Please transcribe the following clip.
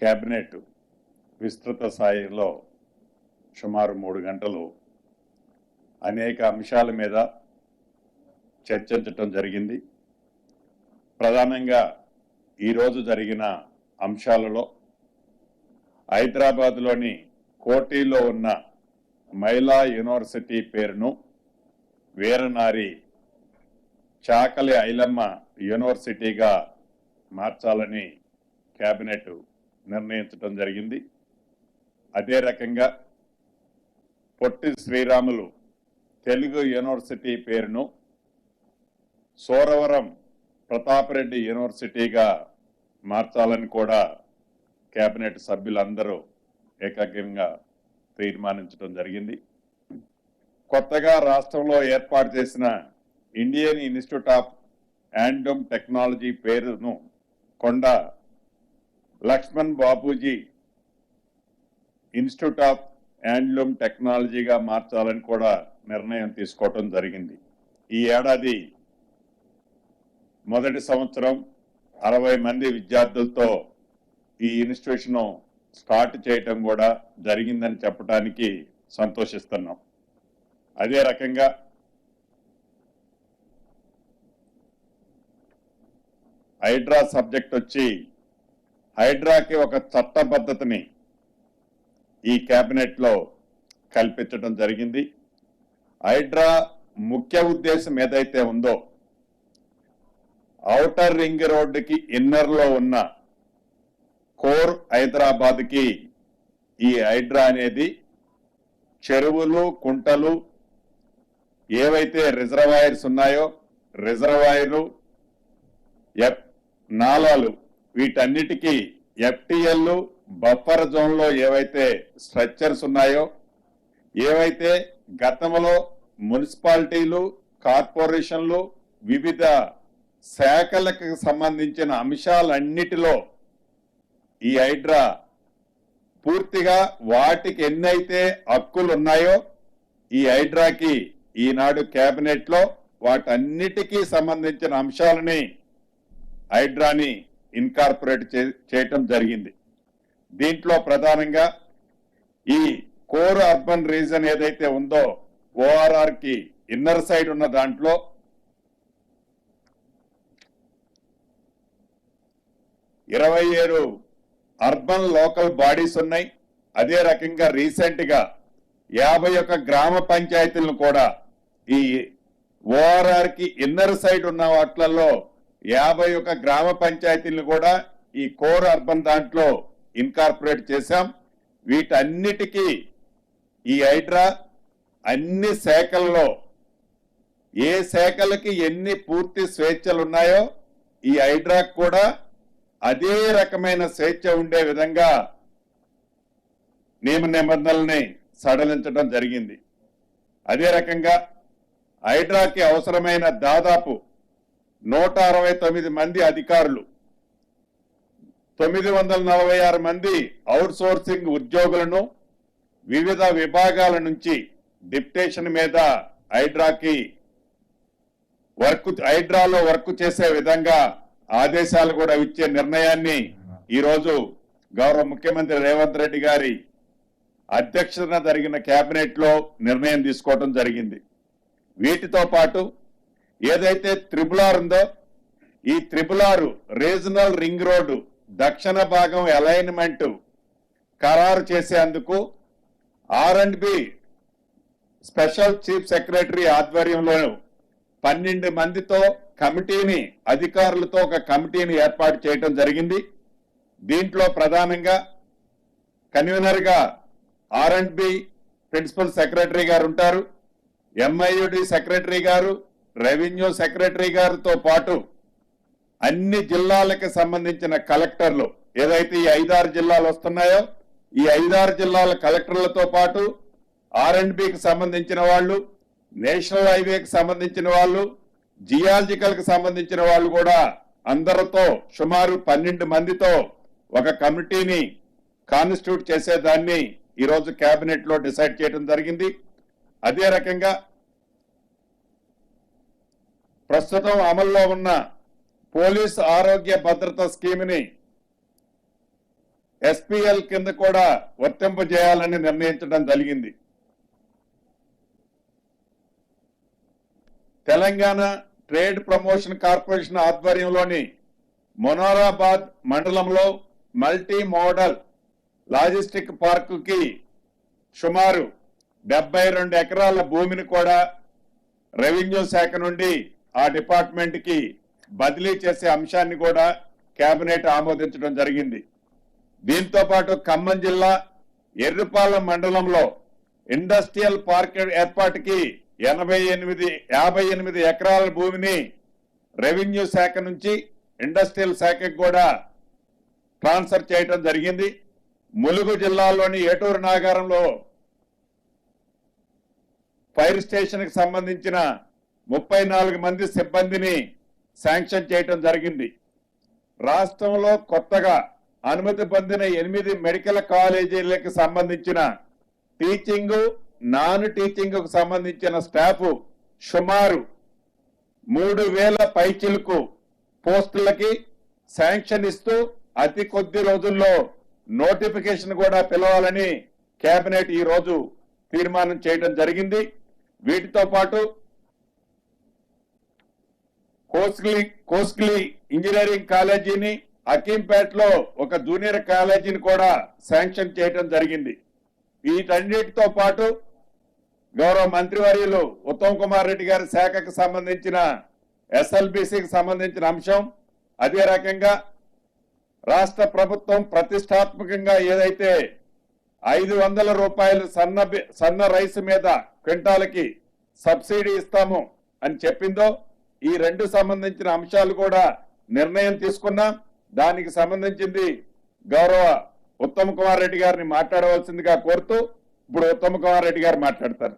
Cabinet విస్తృత స్థాయిలో సుమారు మూడు గంటలు అనేక అంశాల మీద చర్చించటం జరిగింది. ప్రధానంగా ఈరోజు జరిగిన అంశాలలో హైదరాబాద్లోని కోటిలో ఉన్న మహిళా యూనివర్సిటీ పేరును వీరనారి చాకలి ఐలమ్మ యూనివర్సిటీగా మార్చాలని కేబినెట్ నిర్ణయించడం జరిగింది. అదే రకంగా పొట్టి శ్రీరాములు తెలుగు యూనివర్సిటీ పేరును సోరవరం ప్రతాపరెడ్డి యూనివర్సిటీగా మార్చాలని కూడా కేబినెట్ సభ్యులందరూ ఏకాగ్రంగా తీర్మానించడం జరిగింది. కొత్తగా రాష్ట్రంలో ఏర్పాటు చేసిన Indian institute of handloom technology పేరును Konda Lakshman Bapuji institute of handloom టెక్నాలజీగా మార్చాలని కూడా నిర్ణయం తీసుకోవటం జరిగింది. ఈ ఏడాది మొదటి సంవత్సరం అరవై మంది విద్యార్థులతో ఈ ఇన్స్టిట్యూషన్ స్టార్ట్ చేయటం కూడా జరిగిందని చెప్పడానికి సంతోషిస్తున్నాం. అదే రకంగా హైడ్రా సబ్జెక్ట్ వచ్చి హైడ్రాకి ఒక చట్టబద్ధతని ఈ క్యాబినెట్లో కల్పించడం జరిగింది. హైడ్రా ముఖ్య ఉద్దేశం ఏదైతే ఉందో ఔటర్ రింగ్ రోడ్డుకి ఇన్నర్లో ఉన్న కోర్ హైదరాబాద్కి ఈ హైడ్రా అనేది చెరువులు కుంటలు ఏవైతే రిజర్వాయర్స్ ఉన్నాయో రిజర్వాయర్లు ఎఫ్ నాలాలు వీటన్నిటికీ ఎఫ్టిఎల్ బఫర్ జోన్లో ఏవైతే స్ట్రక్చర్స్ ఉన్నాయో ఏవైతే గతంలో మున్సిపాలిటీలు కార్పొరేషన్లు వివిధ శాఖలకు సంబంధించిన అంశాలన్నిటిలో ఈ హైడ్రా పూర్తిగా వాటికి ఎన్నైతే హక్కులు ఉన్నాయో ఈ హైడ్రాకి ఈనాడు కేబినెట్లో వాటన్నిటికీ సంబంధించిన అంశాలని హైడ్రాని ఇన్కార్పొరేట్ చే- చేయటం జరిగింది. దీంట్లో ప్రధానంగా ఈ కోర్ అర్బన్ రీజన్ ఏదైతే ఉందో ఓఆర్ఆర్కి ఇన్నర్ సైడ్ ఉన్న దాంట్లో ఇరవై ఏడు అర్బన్ లోకల్ బాడీస్ ఉన్నాయి. అదే రకంగా రీసెంట్గా యాభై ఒక్క గ్రామ పంచాయతీలను కూడా ఈ ఓఆర్ఆర్కి ఇన్నర్ సైడ్ ఉన్న వాటిలలో యాభై ఒక్క గ్రామ పంచాయతీలను కూడా ఈ కోర్ అర్బన్ దాంట్లో ఇన్కార్పొరేట్ చేశాం. వీటన్నిటికీ ఈ హైడ్రా అన్ని శాఖల్లో ఏ శాఖలకి ఎన్ని పూర్తి స్వేచ్ఛలు ఉన్నాయో ఈ హైడ్రాక్ కూడా అదే రకమైన స్వేచ్ఛ ఉండే విధంగా నియమ నిబంధనల్ని సడలించడం జరిగింది. అదే రకంగా హైడ్రాకి అవసరమైన దాదాపు నూట అరవై తొమ్మిది మంది అధికారులు తొమ్మిది వందల నలభై ఆరు మంది అవుట్ సోర్సింగ్ ఉద్యోగులను వివిధ విభాగాల నుంచి డిప్టేషన్ మీద హైడ్రాకి వర్క్ హైడ్రాలో వర్క్ చేసే విధంగా ఆదేశాలు కూడా ఇచ్చే నిర్ణయాన్ని ఈ రోజు గౌరవ ముఖ్యమంత్రి రేవంత్ రెడ్డి గారి అధ్యక్షతన జరిగిన కేబినెట్లో నిర్ణయం తీసుకోవడం జరిగింది. వీటితో పాటు ఏదైతే త్రిపుల్ ఆర్ ఉందో ఈ triple R regional ring road దక్షిణ భాగం అలైన్మెంట్ ఖరారు చేసేందుకు R and B special chief secretary ఆధ్వర్యంలో పన్నెండు మందితో కమిటీని అధికారులతో ఒక కమిటీని ఏర్పాటు చేయడం జరిగింది. దీంట్లో ప్రధానంగా కన్వీనర్గా R and B principal secretary గారు ఉంటారు. ఎంఐయుడి సెక్రటరీ గారు రెవెన్యూ సెక్రటరీ గారితో పాటు అన్ని జిల్లాలకు సంబంధించిన కలెక్టర్లు ఏదైతే ఈ ఐదారు జిల్లాలు వస్తున్నాయో ఈ ఐదారు జిల్లాల కలెక్టర్లతో పాటు ఆర్ అండ్ బికి సంబంధించిన వాళ్ళు నేషనల్ హైవేకి సంబంధించిన వాళ్ళు జియాలజికల్కి సంబంధించిన వాళ్ళు కూడా అందరితో సుమారు పన్నెండు మందితో ఒక కమిటీని కాన్స్టిట్యూట్ చేసేదాన్ని ఈరోజు క్యాబినెట్లో డిసైడ్ చేయడం జరిగింది. అదే రకంగా ప్రస్తుతం అమల్లో ఉన్న పోలీస్ ఆరోగ్య భద్రత స్కీమ్ని ఎస్పీఎల్ కింద కూడా వర్తింపజేయాలని నిర్ణయించడం జరిగింది. తెలంగాణ ట్రేడ్ ప్రమోషన్ కార్పొరేషన్ ఆధ్వర్యంలోని మొనారాబాద్ మండలంలో మల్టీ మోడల్ లాజిస్టిక్ పార్కుకి సుమారు డెబ్బై రెండు ఎకరాల భూమిని కూడా రెవెన్యూ శాఖ నుండి ఆ డిపార్ట్మెంట్కి బదిలీ చేసే అంశాన్ని కూడా కేబినెట్ ఆమోదించడం జరిగింది. దీంతో పాటు ఖమ్మం జిల్లా ఎర్రుపాలెం మండలంలో ఇండస్ట్రియల్ పార్క్ ఏర్పాటుకి ఎనభై ఎనిమిది యాభై ఎనిమిది ఎకరాల భూమిని రెవెన్యూ శాఖ నుంచి ఇండస్ట్రియల్ శాఖకు కూడా ట్రాన్స్ఫర్ చేయడం జరిగింది. ములుగు జిల్లాలోని ఏటూరు నాగారంలో ఫైర్ స్టేషన్కి సంబంధించిన ముప్పై నాలుగు మంది సిబ్బందిని శాంక్షన్ చేయటం జరిగింది. రాష్ట్రంలో కొత్తగా అనుమతి పొందిన ఎనిమిది మెడికల్ కాలేజీలకు సంబంధించిన టీచింగ్ నాన్ టీచింగ్కు సంబంధించిన స్టాఫ్ సుమారు మూడు వేల పైచిలకు పోస్టులకి శాంక్షన్ ఇస్తూ అతి కొద్ది రోజుల్లో నోటిఫికేషన్ కూడా పిలవాలని కేబినెట్ ఈ రోజు తీర్మానం చేయడం జరిగింది. వీటితో పాటు కోస్లీ కోస్లీ ఇంజనీరింగ్ కాలేజీని అకీంపేటలో ఒక జూనియర్ కాలేజీని కూడా శాంక్షన్ చేయడం జరిగింది. వీటన్నిటితో పాటు గౌరవ మంత్రివర్యులు ఉత్తమ్ కుమార్ రెడ్డి గారి శాఖకు సంబంధించిన ఎస్ఎల్బిసికి సంబంధించిన అంశం అదే రకంగా రాష్ట్ర ప్రభుత్వం ప్రతిష్టాత్మకంగా ఏదైతే ఐదు వందల రూపాయలు సన్న బి- సన్న రైస్ మీద క్వింటాలకి సబ్సిడీ ఇస్తాము అని చెప్పిందో ఈ రెండు సంబంధించిన అంశాలు కూడా నిర్ణయం తీసుకున్నాం దానికి సంబంధించింది గౌరవ ఉత్తమ్ కుమార్ రెడ్డి గారిని మాట్లాడవలసిందిగా కోరుతూ ఇప్పుడు ఉత్తమ్ కుమార్ రెడ్డి గారు మాట్లాడతారు.